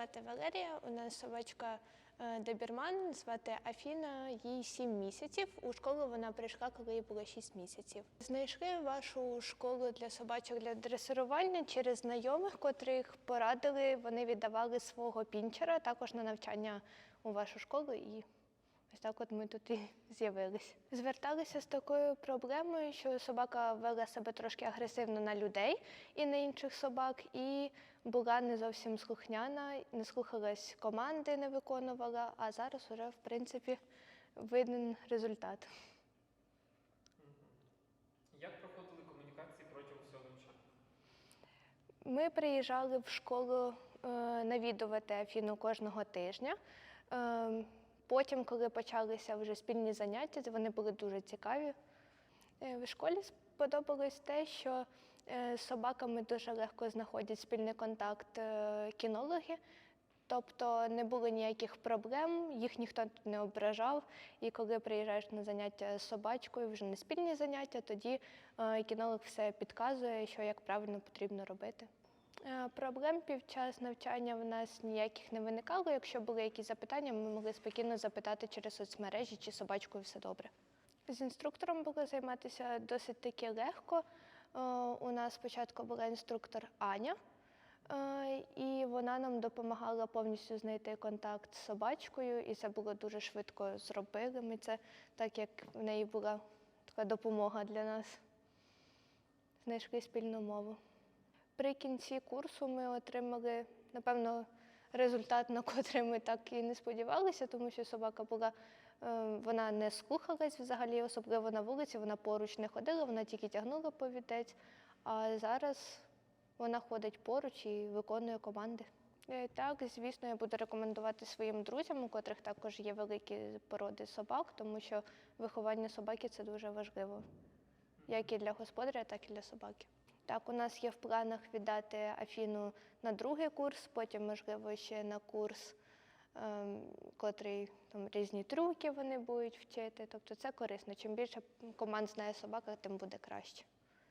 звати Валерія. У нас собачка е, добірман, звати Афіна, їй 7 місяців. У школу вона прийшла, коли їй було 6 місяців. Знайшли вашу школу для собачок для дресирування через знайомих, котрих порадили. Вони віддавали свого пінчера також на навчання у вашу школу і. Ось так от ми тут і з'явились. Зверталися з такою проблемою, що собака вела себе трошки агресивно на людей і на інших собак, і була не зовсім слухняна, не слухалась команди, не виконувала, а зараз уже, в принципі, виден результат. Як проходили комунікації протягом всього навчання? Ми приїжджали в школу е, навідувати Афіну кожного тижня. Потім, коли почалися вже спільні заняття, вони були дуже цікаві. Е, в школі сподобалось те, що е, з собаками дуже легко знаходять спільний контакт е, кінологи. Тобто не було ніяких проблем, їх ніхто тут не ображав. І коли приїжджаєш на заняття з собачкою, вже не спільні заняття, тоді кінолог все підказує, що як правильно потрібно робити. Е, Проблем під час навчання в нас ніяких не виникало. Якщо були якісь запитання, ми могли спокійно запитати через соцмережі, чи собачкою все добре. З інструктором було займатися досить таки легко. Е, У нас спочатку була інструктор Аня, е, і вона нам допомагала повністю знайти контакт з собачкою, і це було дуже швидко зробили. Ми це так як в неї була така допомога для нас. Знайшли спільну мову. При кінці курсу ми отримали, напевно, результат, на котрий ми так і не сподівалися, тому що собака була, е, вона не слухалась взагалі, особливо на вулиці, вона поруч не ходила, вона тільки тягнула повідець. А зараз вона ходить поруч і виконує команди. Е, Так, звісно, я буду рекомендувати своїм друзям, у котрих також є великі породи собак, тому що виховання собаки це дуже важливо, як і для господаря, так і для собаки. Так, у нас є в планах віддати Афіну на другий курс, потім, можливо, ще на курс, ем, котрий там різні трюки вони будуть вчити. Тобто це корисно. Чим більше команд знає собака, тим буде краще.